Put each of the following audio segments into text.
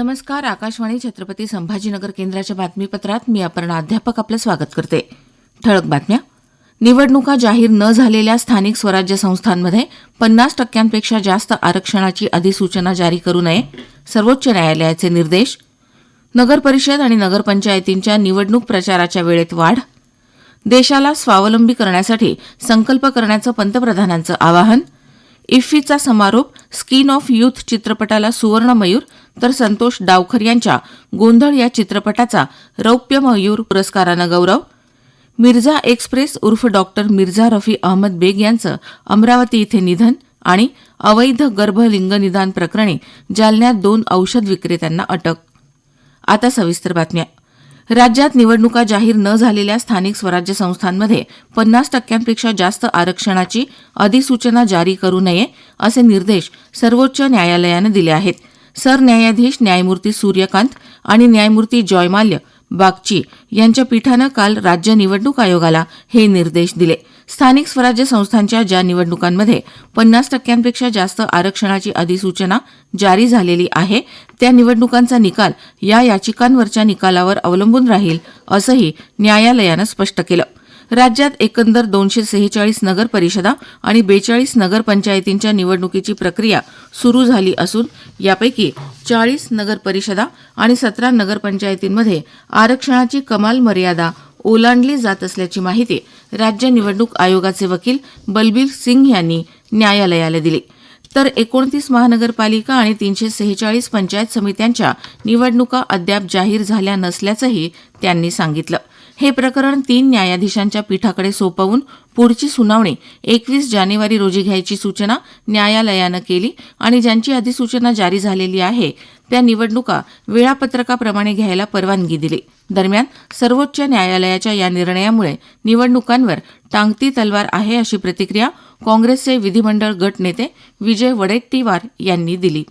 नमस्कार आकाशवाणी छत्रपती संभाजीनगर केंद्राच्या बातमीपत्रात मी अपर्णा अध्यापक आपलं स्वागत करते. ठळक बातम्या. निवडणुका जाहीर न झालेल्या स्थानिक स्वराज्य संस्थांमध्ये पन्नास टक्क्यांपेक्षा जास्त आरक्षणाची अधिसूचना जारी करू नये सर्वोच्च न्यायालयाचे निर्देश. नगरपरिषद आणि नगरपंचायतींच्या निवडणूक प्रचाराच्या वेळेत वाढ. देशाला स्वावलंबी करण्यासाठी संकल्प करण्याचं पंतप्रधानांचं आवाहन. इफ्फीचा समारोप स्किन ऑफ युथ चित्रपटाला सुवर्ण मयूर तर संतोष डावखर यांच्या गोंधळ या चित्रपटाचा रौप्य मयूर पुरस्कारानं गौरव. मिर्झा एक्सप्रेस उर्फ डॉक्टर मिर्झा रफी अहमद बेग यांचं अमरावती इथे निधन आणि अवैध गर्भलिंग निदान प्रकरणी जालन्यात दोन औषध विक्रेत्यांना अटक. आता सविस्तर बातम्या. राज्यात निवडणुका जाहीर न झालेल्या स्थानिक स्वराज्य संस्थांमध्ये पन्नास टक्क्यांपेक्षा जास्त आरक्षणाची अधिसूचना जारी करू नये असे निर्देश सर्वोच्च न्यायालयानं दिले आहेत. सरन्यायाधीश न्यायमूर्ती सूर्यकांत आणि न्यायमूर्ती जॉयमाल्य बागची यांच्या पीठानं काल राज्य निवडणूक आयोगाला हे निर्देश दिले. स्थानिक स्वराज्य संस्थांच्या ज्या निवडणुकांमध्ये पन्नास टक्क्यांपेक्षा जास्त आरक्षणाची अधिसूचना जारी झालेली आहे त्या निवडणुकांचा निकाल या याचिकांवरच्या निकालावर अवलंबून राहील असंही न्यायालयानं स्पष्ट केलं. राज्यात एकंदर दोनशे सेहेचाळीस नगर परिषदा आणि बेचाळीस नगरपंचायतींच्या निवडणुकीची प्रक्रिया सुरू झाली असून यापैकी चाळीस नगरपरिषदा आणि सतरा नगरपंचायतींमध्ये आरक्षणाची कमाल मर्यादा ओलांडली जात असल्याची माहिती राज्य निवडणूक आयोगाचे वकील बलबीर सिंग यांनी न्यायालयाला दिली. तर एकोणतीस महानगरपालिका आणि तीनशे सेहेचाळीस पंचायत समित्यांच्या निवडणुका अद्याप जाहीर झाल्या नसल्याचंही त्यांनी सांगितलं. हे प्रकरण तीन न्यायाधीशांच्या पीठाकडे सोपवून पुढची सुनावणी एकवीस जानेवारी रोजी घ्यायची सूचना न्यायालयानं केली आणि ज्यांची अधिसूचना जारी झालेली आहे त्या निवडणुका वेळापत्रकाप्रमाणे घ्यायला परवानगी दिली. दरम्यान सर्वोच्च न्यायालयाच्या या निर्णयामुळे निवडणुकांवर टांगती तलवार आहे अशी प्रतिक्रिया काँग्रेसचे विधिमंडळ गटनेते विजय वडेट्टीवार यांनी दिली.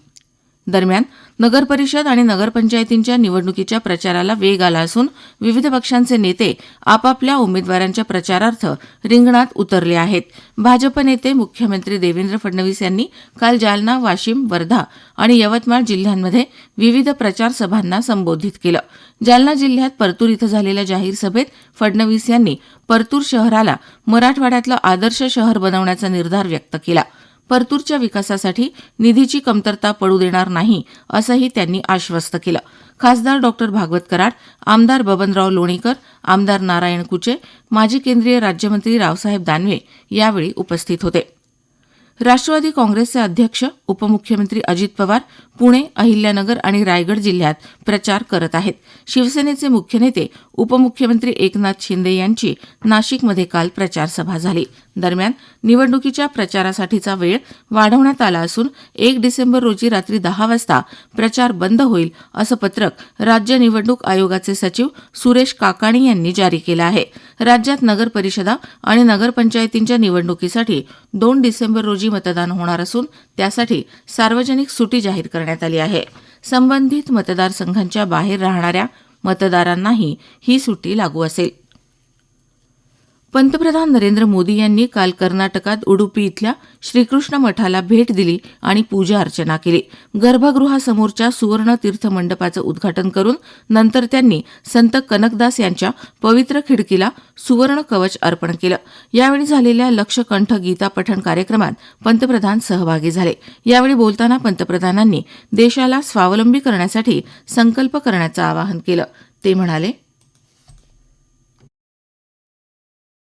दरम्यान नगरपरिषद आणि नगरपंचायतींच्या निवडणुकीच्या प्रचाराला वेग आला असून विविध पक्षांचे नेते आपापल्या उमेदवारांच्या प्रचारार्थ रिंगणात उतरले आहेत. भाजप नेते मुख्यमंत्री देवेंद्र फडणवीस यांनी काल जालना वाशिम वर्धा आणि यवतमाळ जिल्ह्यांमध्ये विविध प्रचार सभांना संबोधित केलं. जालना जिल्ह्यात परतूर इथं झालेल्या जाहीर सभेत फडणवीस यांनी परतूर शहराला मराठवाड्यातलं आदर्श शहर बनवण्याचा निर्धार व्यक्त केला. परतूरच्या विकासासाठी निधीची कमतरता पडू देणार नाही असंही त्यांनी आश्वस्त केलं. खासदार डॉक्टर भागवत कराड आमदार बबनराव लोणीकर आमदार नारायण कुचे माजी केंद्रीय राज्यमंत्री रावसाहेब दानवे यावेळी उपस्थित होते. राष्ट्रवादी काँग्रेसचे अध्यक्ष उपमुख्यमंत्री अजित पवार पुणे अहिल्यानगर आणि रायगड जिल्ह्यात प्रचार करत आहेत. शिवसेनेचे मुख्य नेते उपमुख्यमंत्री एकनाथ शिंदे यांची नाशिकमध्ये काल प्रचारसभा झाली. दरम्यान निवडणुकीच्या प्रचारासाठीचा वेळ वाढवण्यात आला असून एक डिसेंबर रोजी रात्री दहा वाजता प्रचार बंद होईल असं पत्रक राज्य निवडणूक आयोगाचे सचिव सुरेश काकाणी यांनी जारी केलं आहे. राज्यात नगर परिषदा आणि नगरपंचायतींच्या निवडणुकीसाठी दोन डिसेंबर रोजी मतदान होणार असून त्यासाठी सार्वजनिक सुटी जाहीर करण्यात आली आहे. संबंधित मतदारसंघांच्या बाहेर राहणाऱ्या मतदारांनाही ही सुटी लागू असेल. पंतप्रधान नरेंद्र मोदी यांनी काल कर्नाटकात उडुपी इथल्या श्रीकृष्ण मठाला भेट दिली आणि पूजा अर्चना केली. गर्भगृहासमोरच्या सुवर्ण तीर्थ मंडपाचं उद्घाटन करून नंतर त्यांनी संत कनकदास यांच्या पवित्र खिडकीला सुवर्ण कवच अर्पण केलं. यावेळी झालेल्या लक्षकंठ गीता पठण कार्यक्रमात पंतप्रधान सहभागी झाले. यावेळी बोलताना पंतप्रधानांनी देशाला स्वावलंबी करण्यासाठी संकल्प करण्याचं आवाहन केलं. ते म्हणाले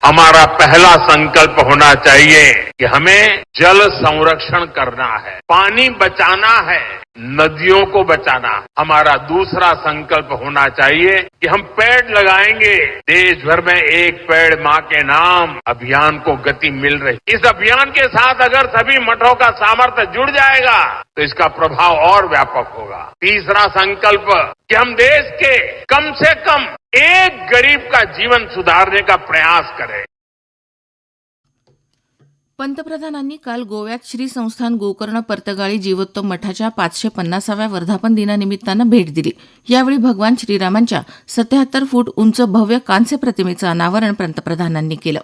हमारा पहला संकल्प होना चाहिए कि हमें जल संरक्षण करना है, पानी बचाना है, नदियों को बचाना हमारा दूसरा संकल्प होना चाहिए कि हम पेड़ लगाएँगे। देश भर में एक पेड़ माँ के नाम अभियान को गति मिल रही। इस अभियान के साथ अगर सभी मठों का सामर्थ्य जुड़ जाएगा तो इसका प्रभाव और व्यापक होगा। तीसरा संकल्प कि हम देश के कम से कम एक गरीब का जीवन सुधारने का प्रयास करें। पंतप्रधानांनी काल गोव्यात श्री संस्थान गोकर्ण पर्तगाळी जीवोत्तम मठाच्या पाचशे पन्नासाव्या वर्धापन दिनानिमित्तानं भेट दिली. यावेळी भगवान श्रीरामांच्या सत्याहत्तर फूट उंच भव्य कांस्य प्रतिमेचं अनावरण पंतप्रधानांनी केलं.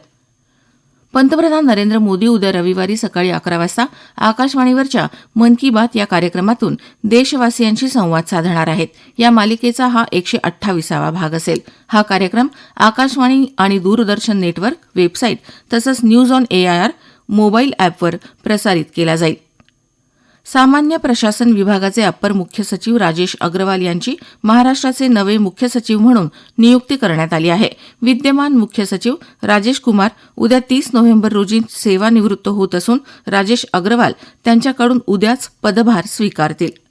पंतप्रधान नरेंद्र मोदी उद्या रविवारी सकाळी अकरा वाजता आकाशवाणीवरच्या मन की बात या कार्यक्रमातून देशवासियांशी संवाद साधणार आहेत. या मालिकेचा हा एकशे अठ्ठावीसावा भाग असेल. हा कार्यक्रम आकाशवाणी आणि दूरदर्शन नेटवर्क वेबसाईट तसंच न्यूज ऑन एआयआर मोबाईल ॲपवर प्रसारित केला जाईल. सामान्य प्रशासन विभागाचे अप्पर मुख्य सचिव राजेश अग्रवाल यांची महाराष्ट्राचे नवे मुख्य सचिव म्हणून नियुक्ती करण्यात आली आहे. विद्यमान मुख्य सचिव राजेश कुमार उद्या तीस नोव्हेंबर रोजी सेवानिवृत्त होत असून राजेश अग्रवाल त्यांच्याकडून उद्याच पदभार स्वीकारतील.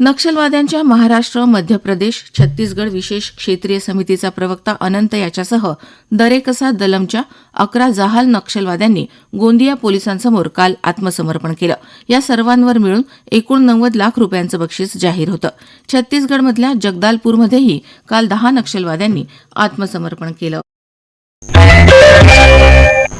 नक्षलवाद्यांच्या महाराष्ट्र मध्य प्रदेश छत्तीसगड विशेष क्षेत्रीय समितीचा प्रवक्ता अनंत याच्यासह दरेकसा दलमच्या अकरा जहाल नक्षलवाद्यांनी गोंदिया पोलिसांसमोर काल आत्मसमर्पण केलं. या सर्वांवर मिळून एकूण नव्वद लाख रुपयांचं बक्षीस जाहीर होतं. छत्तीसगडमधल्या जगदालपूरमध्येही काल दहा नक्षलवाद्यांनी आत्मसमर्पण केलं.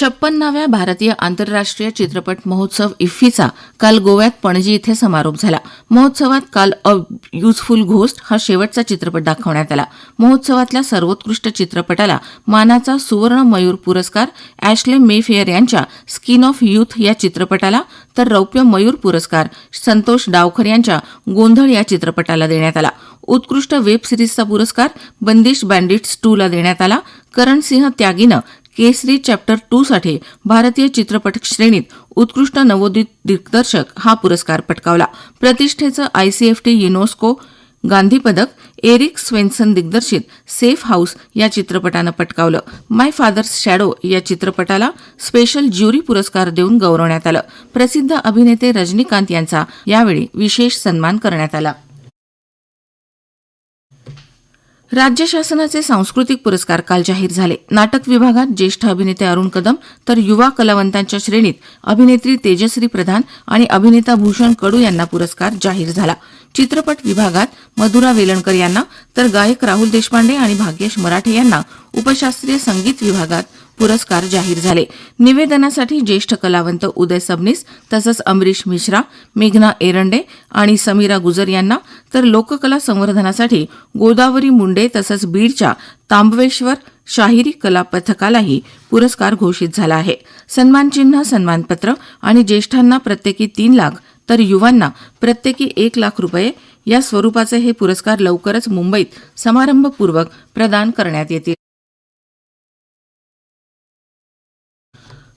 छप्पन्नाव्या भारतीय आंतरराष्ट्रीय चित्रपट महोत्सव इफ्फीचा काल गोव्यात पणजी इथे समारोप झाला. महोत्सवात काल अ युजफुल घोस्ट हा शेवटचा चित्रपट दाखवण्यात आला. महोत्सवातल्या सर्वोत्कृष्ट चित्रपटाला मानाचा सुवर्ण मयूर पुरस्कार ॲश्ले मेफेअर यांच्या स्किन ऑफ युथ या चित्रपटाला तर रौप्य मयूर पुरस्कार संतोष डावखर यांच्या गोंधळ या चित्रपटाला देण्यात आला. उत्कृष्ट वेब सिरीजचा पुरस्कार बंदिश बँडिट्स टूला देण्यात आला. करण सिंह त्यागीनं केसरी चॅप्टर टू साठी भारतीय चित्रपट श्रेणीत उत्कृष्ट नवोदित दिग्दर्शक हा पुरस्कार पटकावला. प्रतिष्ठेचं आयसीएफटी युनेस्को गांधी पदक एरिक स्वेन्सन दिग्दर्शित सेफ हाऊस या चित्रपटानं पटकावलं. माय फादर्स शॅडो या चित्रपटाला स्पेशल ज्युरी पुरस्कार देऊन गौरवण्यात आलं. प्रसिद्ध अभिनेते रजनीकांत यांचा यावेळी विशेष सन्मान करण्यात आला. राज्य शासनाचे सांस्कृतिक पुरस्कार काल जाहीर झाले. नाटक विभागात ज्येष्ठ अभिनेते अरुण कदम तर युवा कलावंतांच्या श्रेणीत अभिनेत्री तेजश्री प्रधान आणि अभिनेता भूषण कडू यांना पुरस्कार जाहीर झाला. चित्रपट विभागात मधुरा वेलणकर यांना तर गायक राहुल देशपांडे आणि भाग्येश मराठे यांना उपशास्त्रीय संगीत विभागात पुरस्कार जाहीर झाले. निवेदनासाठी ज्येष्ठ कलावंत उदय सबनीस तसंच अमरीश मिश्रा मेघना एरंडे आणि समीरा गुजर यांना तर लोककला संवर्धनासाठी गोदावरी मुंडे तसंच बीडच्या तांबवेश्वर शाहिरी कला पथकालाही पुरस्कार घोषित झाला आहे. सन्मानचिन्ह सन्मानपत्र आणि ज्येष्ठांना प्रत्येकी तीन लाख तर युवांना प्रत्येकी एक लाख रुपये या स्वरूपाचे हे पुरस्कार लवकरच मुंबईत समारंभपूर्वक प्रदान करण्यात येतील.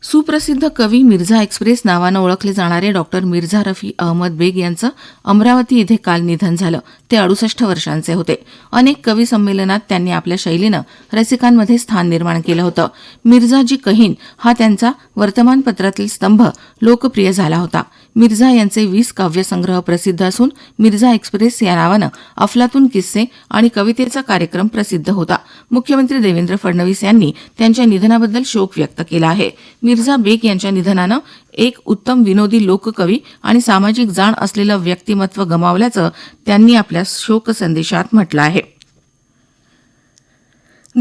सुप्रसिद्ध कवी मिर्झा एक्सप्रेस नावानं ओळखले जाणारे डॉक्टर मिर्झा रफी अहमद बेग यांचं अमरावती इथे काल निधन झालं. ते अडुसष्ट वर्षांचे होते. अनेक कवी संमेलनात त्यांनी आपल्या शैलीनं रसिकांमध्ये स्थान निर्माण केलं होतं. मिर्झाजी कहीन हा त्यांचा वर्तमानपत्रातील स्तंभ लोकप्रिय झाला होता. मिर्झा यांचे वीस काव्यसंग्रह प्रसिद्ध असून मिर्झा एक्सप्रेस या नावानं अफलातून किस्से आणि कवितेचा कार्यक्रम प्रसिद्ध होता. मुख्यमंत्री देवेंद्र फडणवीस यांनी त्यांच्या निधनाबद्दल शोक व्यक्त केला आहे. मिर्झा बेग यांच्या निधनानं एक उत्तम विनोदी लोककवी आणि सामाजिक जाण असलेलं व्यक्तिमत्व गमावल्याचं त्यांनी आपल्या शोक संदेशात म्हटलं आहे.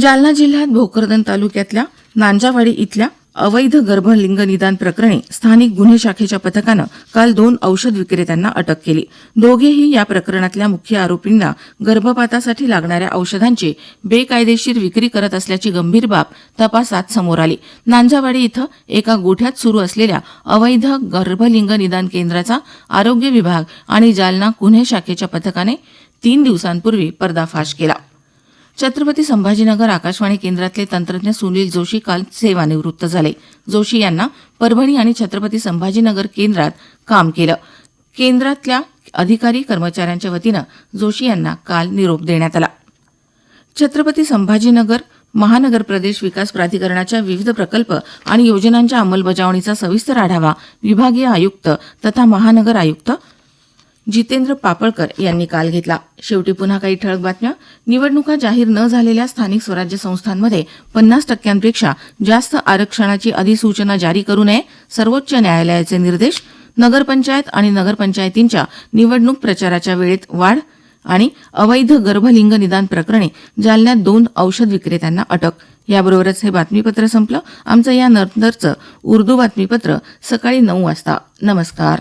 जालना जिल्ह्यात भोकरदन तालुक्यातल्या नांजावाडी इथल्या अवैध गर्भलिंग निदान प्रकरणी स्थानिक गुन्हे शाखेच्या पथकानं काल दोन औषध विक्रेत्यांना अटक केली. दोघेही या प्रकरणातल्या मुख्य आरोपींना गर्भपातासाठी लागणाऱ्या औषधांची बेकायदेशीर विक्री करत असल्याची गंभीर बाब तपासात समोर आली. नांजावाडी इथं एका गोठ्यात सुरू असलेल्या अवैध गर्भलिंग निदान केंद्राचा आरोग्य विभाग आणि जालना गुन्हे शाखेच्या पथकाने तीन दिवसांपूर्वी पर्दाफाश केला. छत्रपती संभाजीनगर आकाशवाणी केंद्रातले तंत्रज्ञ सुनील जोशी काल सेवानिवृत्त झाले. जोशी यांना परभणी आणि छत्रपती संभाजीनगर केंद्रात काम केलं. केंद्रातल्या अधिकारी कर्मचाऱ्यांच्या वतीनं जोशी यांना काल निरोप देण्यात आला. छत्रपती संभाजीनगर महानगर प्रदेश विकास प्राधिकरणाच्या विविध प्रकल्प आणि योजनांच्या अंमलबजावणीचा सविस्तर आढावा विभागीय आयुक्त तथा महानगर आयुक्त जितेंद्र पापळकर यांनी काल घेतला. शेवटी पुन्हा काही ठळक बातम्या. निवडणुका जाहीर न झालेल्या स्थानिक स्वराज्य संस्थांमध्ये पन्नास टक्क्यांपेक्षा जास्त आरक्षणाची अधिसूचना जारी करू नये सर्वोच्च न्यायालयाचे निर्देश नगरपंचायत आणि नगरपंचायतींच्या निवडणूक प्रचाराच्या वेळेत वाढ आणि अवैध गर्भलिंग निदान प्रकरणी जालन्यात दोन औषध विक्रेत्यांना अटक. याबरोबरच हे बातमीपत्र संपलं. आमचं या नंतरचं उर्दू बातमीपत्र सकाळी नऊ वाजता. नमस्कार.